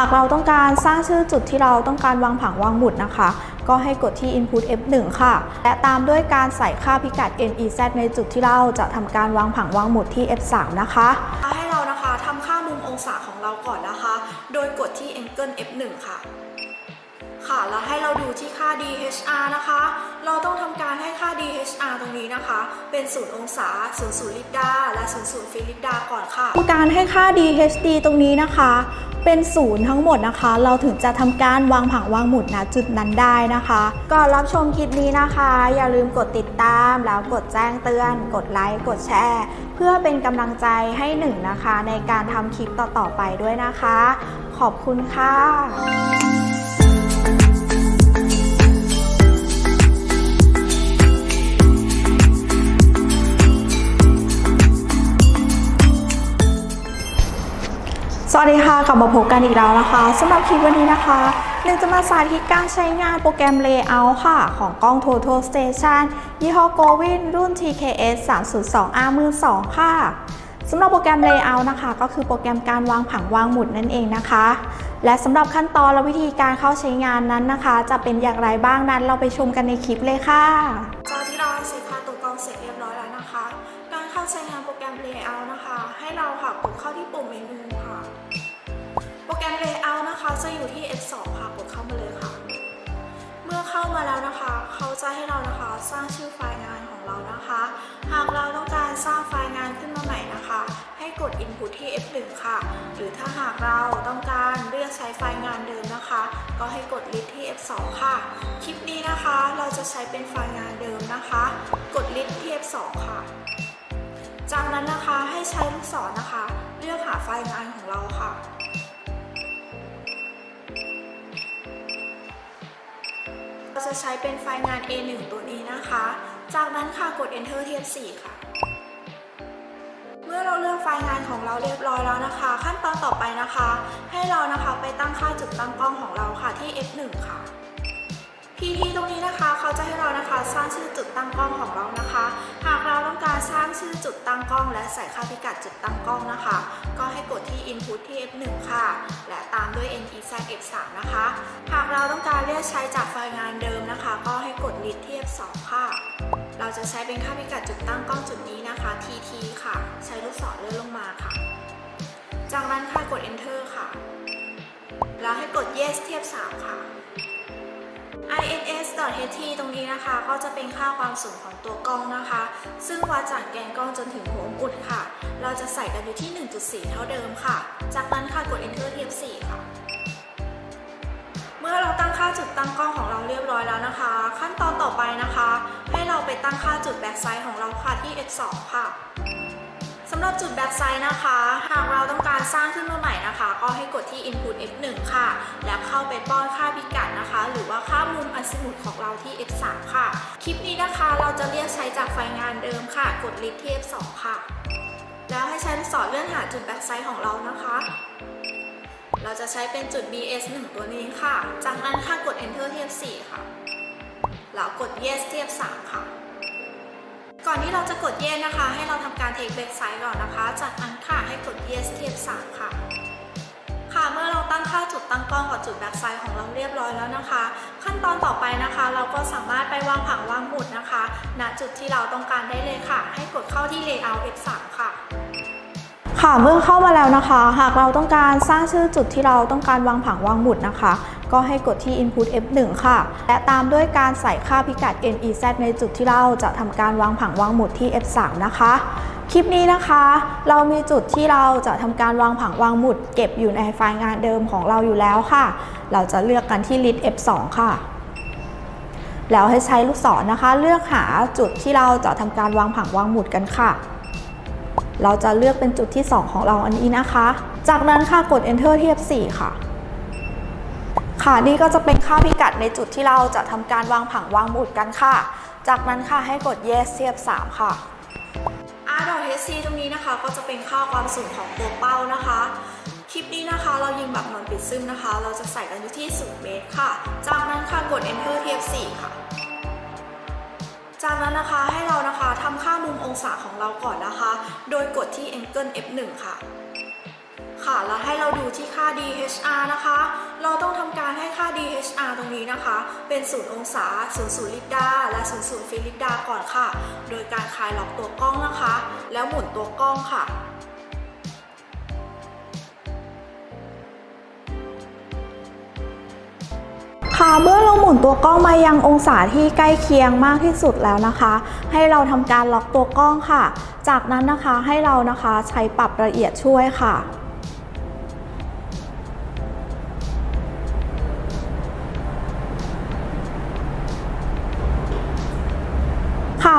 หากเราต้องการสร้างชื่อจุดที่เราต้องการวางผังวางหมุดนะคะ ก็ให้กดที่ input f1 ค่ะ และตามด้วยการใส่ค่าพิกัด nez ในจุดที่เราจะทำการวางผังวางหมุดที่ f3 นะคะให้เรานะคะทำค่ามุมองศาของเราก่อนนะคะ โดยกดที่ angle f1 ค่ะ ค่ะแล้วให้เราดูที่ค่า DHR นะคะ เราต้องทำการให้ค่า DHR ตรงนี้นะคะ เป็น 0 องศา 0 0 ลิปดาและ 0 0 ฟิลิปดาก่อนค่ะการให้ค่า DHD ตรงนี้นะคะ เป็นศูนย์ทั้งหมดนะคะ เราถึงจะทำการวางผังวางหมุดณจุดนั้นได้นะคะก่อนรับชมคลิปนี้นะคะ อย่าลืมกดติดตามแล้วกดแจ้งเตือน กดไลค์กดแชร์ เพื่อเป็นกำลังใจให้หนึ่งนะคะ ในการทำคลิปต่อๆไปด้วยนะคะ ขอบคุณค่ะ สวัสดีค่ะ กลับมาพบกันอีกแล้วนะคะสำหรับคลิปวันนี้นะคะหนึ่งจะมาสาธิตการใช้งานโปรแกรม Layout ค่ะ ของกล้อง Total Station ยี่ห้อ Govin รุ่น TKS 302R มือ2ค่ะสำหรับโปรแกรม Layout นะคะ ก็คือโปรแกรมการวางผังวางหมุดนั่นเองนะคะ และสำหรับขั้นตอนและวิธีการเข้าใช้งานนั้นนะคะ จะเป็นอย่างไรบ้างนั้นเราไปชมกันในคลิปเลยค่ะจากที่เราเสร็จค่าตัวกล้องเสร็จเรียบร้อยแล้วนะคะ การเข้าใช้งานโปรแกรม Layout นะคะ ให้เราค่ะกดเข้าที่ปุ่มเมนู จะอยู่ที่ F2 ค่ะกดเข้ามาเลยค่ะ เมื่อเข้ามาแล้วนะคะ เขาจะให้เรานะคะสร้างชื่อไฟล์งานของเรานะคะ หากเราต้องการสร้างไฟล์งานขึ้นมาใหม่นะคะ ให้กด Input ที่ F1 ค่ะ หรือถ้าหากเราต้องการเลือกใช้ไฟล์งานเดิมนะคะ ก็ให้กด List ที่ F2 ค่ะ คลิปนี้นะคะเราจะใช้เป็นไฟล์งานเดิมนะคะ กด List ที่ F2 ค่ะจากนั้นนะคะให้ใช้ลูกศรนะคะ เลือกหาไฟล์งานของเราค่ะ เราจะใช้เป็นไฟล์งาน A1 ตัวนี้นะคะ จากนั้นค่ะกด Enter ที่ F4 ค่ะ เมื่อเราเลือกไฟล์งานของเราเรียบร้อยแล้วนะคะ ขั้นตอนต่อไปนะคะ ให้เรานะคะไปตั้งค่าจุดตั้งกล้องของเราค่ะที่ F1 ค่ะ PT ตรงนี้นะคะเขาจะให้เรานะคะสร้างชื่อจุดตั้งกล้องของเรานะคะ หากเราต้องการสร้างชื่อจุดตั้งกล้อง และใส่ค่าพิกัดจุดตั้งกล้องนะคะ ก็ให้กดที่ Input ที่ F1 ค่ะ และตามด้วย NEZ F3 นะคะ หากเราต้องการเลือกใช้จากไฟล์งานเดิมนะคะ ก็ให้กด List ที่ F2 ค่ะ เราจะใช้เป็นค่าพิกัดจุดตั้งกล้องจุดนี้นะคะ TT ค่ะ ใช้ลูกศรเลื่อนลงมาค่ะ จากนั้นค่ะกด Enter ค่ะ แล้วให้กด Yes เทียบ3ค่ะ ins.ht ตรงนี้นะคะ ก็จะเป็นค่าความสูงของตัวกล้องนะคะ ซึ่งวัดจากแกนกล้องจนถึงหัวอุดค่ะ เราจะใส่กันอยู่ที่ 1.4 เท่าเดิมค่ะ จากนั้นค่ะกด enter เทียบ4 ค่ะ เมื่อเราตั้งค่าจุดตั้งกล้องของเราเรียบร้อยแล้วนะคะ ขั้นตอนต่อไปนะคะ ให้เราไปตั้งค่าจุดแบ็กไซด์ของเราค่ะที่ f2 ค่ะำหรับจุดแบ็กไซด์นะคะ หากเราต้องการสร้างขึ้นมาใหม่นะคะ ก็ให้กดที่ input f1 ค่ะ แล้วเข้าไปป้อนค่าพิกัดนะคะ หรือว่าค่ามุมอัซิมุทของเราที่ f3 ค่ะ คลิปนี้นะคะเราจะเรียกใช้จากไฟล์งานเดิมค่ะ กด list ที่ f2 ค่ะ แล้วให้ใช้ลูกศรเลื่อนหาจุดแบ็กไซด์ของเรานะคะ เราจะใช้เป็นจุด bs1 ตัวนี้ค่ะ จากนั้นค่ะกด enter ที่ f4 ค่ะ แล้วกด yes ที่ f3 ค่ะ ก่อนที่เราจะกด yes นะคะ ให้เราทำการ take back side ก่อนนะคะ จากนั้นค่ะให้กด yes เทียบ3ค่ะ ค่ะเมื่อเราตั้งค่าจุดตั้งกล้องกับจุด back side ของเราเรียบร้อยแล้วนะคะ ขั้นตอนต่อไปนะคะ เราก็สามารถไปวางผังวางหมุดนะคะณจุดที่เราต้องการได้เลยค่ะ ให้กดเข้าที่ layout F3 ค่ะค่ะเมื่อเข้ามาแล้วนะคะ หากเราต้องการสร้างชื่อจุดที่เราต้องการวางผังวางหมุดนะคะ ก็ให้กดที่ input F1 ค่ะ และตามด้วยการใส่ค่าพิกัด NEZ ในจุดที่เราจะทำการวางผังวางหมุดที่ F3 นะคะ คลิปนี้นะคะ เรามีจุดที่เราจะทำการวางผังวางหมุด เก็บอยู่ในไฟล์งานเดิมของเราอยู่แล้วค่ะ เราจะเลือกกันที่ list F2 ค่ะแล้วให้ใช้ลูกศรนะคะ เลือกหาจุดที่เราจะทำการวางผังวางหมุดกันค่ะ เราจะเลือกเป็นจุดที่ 2 ของเราอันนี้นะคะ จากนั้นค่ะกด enter เทียบ4ค่ะ ค่ะนี่ก็จะเป็นค่าพิกัดในจุดที่เราจะทำการวางผังวางหมุดกันค่ะ จากนั้นค่ะให้กด yes เทียบ 3 ค่ะ r.hc ตรงนี้นะคะก็จะเป็นค่าความสูงของตัวเป้านะคะ คลิปนี้นะคะเรายิงแบบนอนปิดซึมนะคะ เราจะใส่กันอยู่ที่ 0 เมตรค่ะ จากนั้นค่ะกด enter เทียบ 4 ค่ะ จากนั้นนะคะให้เรานะคะทำค่ามุมองศาของเราก่อนนะคะ โดยกดที่ angle f1 ค่ะ ค่ะ แล้วให้เราดูที่ค่า DHR นะคะ เราต้องทำการให้ค่า DHR ตรงนี้นะคะ เป็น0องศา0 0ลิปดาและ0 0ฟิลิปดาก่อนค่ะ โดยการคลายล็อกตัวกล้องนะคะ แล้วหมุนตัวกล้องค่ะค่ะเมื่อเราหมุนตัวกล้องมายังองศาที่ใกล้เคียงมากที่สุดแล้วนะคะ ให้เราทำการล็อกตัวกล้องค่ะ จากนั้นนะคะให้เรานะคะใช้ปรับละเอียดช่วยค่ะ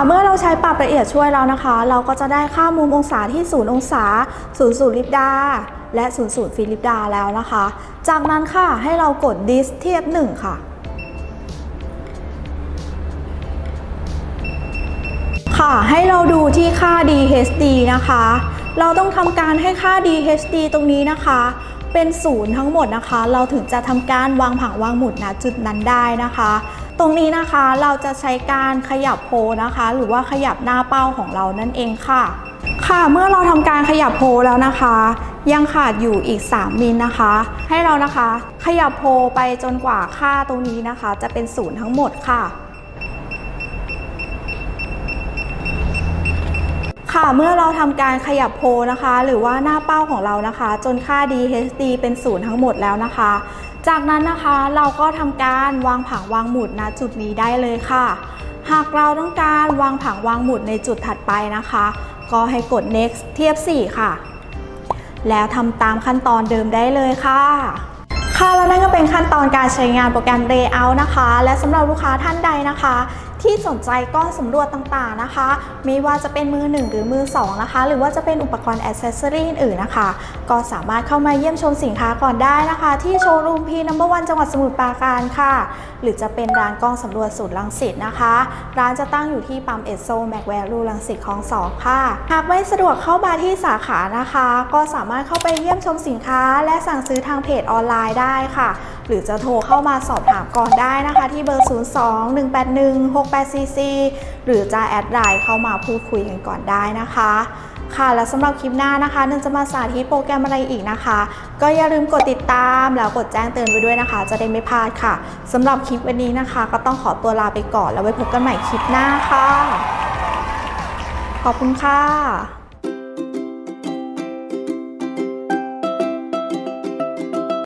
เมื่อเราใช้ปรับละเอียดช่วยแล้วนะคะ เราก็จะได้ค่ามุมองศาที่ 0 องศา 0 0 ลิปดา และ 0 0 ฟิลิปดาแล้วนะคะ จากนั้นค่ะให้เรากด dis เทียบ 1 ค่ะค่ะให้เราดูที่ค่า DHD นะคะ เราต้องทำการให้ค่า DHD ตรงนี้นะคะ เป็นศูนย์ทั้งหมดนะคะ เราถึงจะทำการวางผังวางหมุดณจุดนั้นได้นะคะ ตรงนี้นะคะเราจะใช้การขยับโพนะคะ หรือว่าขยับหน้าเป้าของเรานั่นเองค่ะ ค่ะเมื่อเราทำการขยับโพแล้วนะคะ ยังขาดอยู่อีก 3 มิลนะคะ ให้เรานะคะขยับโพไปจนกว่าค่าตรงนี้นะคะ จะเป็นศูนย์ทั้งหมดค่ะค่ะเมื่อเราทำการขยับโพนะคะ หรือว่าหน้าเป้าของเรานะคะ จนค่า DHD เป็นศูนย์ทั้งหมดแล้วนะคะ จากนั้นนะคะเราก็ทำการวางผังวางหมุดณจุดนี้ได้เลยค่ะ หากเราต้องการวางผังวางหมุดในจุดถัดไปนะคะ ก็ให้กด next เทียบ 4 ค่ะ แล้วทำตามขั้นตอนเดิมได้เลยค่ะ ค่ะแล้วนั่นก็เป็นขั้นตอนการใช้งานโปรแกรม Layout นะคะ และสำหรับลูกค้าท่านใดนะคะ ที่สนใจกล้องสำรวจต่างๆนะคะ ไม่ว่าจะเป็นมือ 1 หรือมือ 2 นะคะ หรือว่าจะเป็นอุปกรณ์อ c เซสซอรี่อื่นๆนะคะ ก็สามารถเข้ามาเยี่ยมชมสินค้าก่อนได้นะคะ ที่โชว์รูมพีนัมเบอร์วันจังหวัดสมุทรปราการค่ะ หรือจะเป็นร้านกล้องสำรวจสูตรลังสิตนะคะ ร้านจะตั้งอยู่ที่ปั๊มเอสโซแมกแวลูลังสิตคลองสองค่ะหากไม่สะดวกเข้ามาที่สาขานะคะ ก็สามารถเข้าไปเยี่ยมชมสินค้า และสั่งซื้อทางเพจออนไลน์ได้ค่ะ หรือจะโทรเข้ามาสอบถามก่อนได้นะคะ ที่เบอร์ 02 181 6844 หรือจะแอดไลน์เข้ามาพูดคุยกันก่อนได้นะคะค่ะ และสำหรับคลิปหน้านะคะนึ่งจะมาสาธิตโปรแกรมอะไรอีกนะคะ ก็อย่าลืมกดติดตามแล้วกดแจ้งเตือนไว้ด้วยนะคะ จะได้ไม่พลาดค่ะสำหรับคลิปวันนี้นะคะ ก็ต้องขอตัวลาไปก่อน แล้วไว้พบกันใหม่คลิปหน้าค่ะ ขอบคุณค่ะ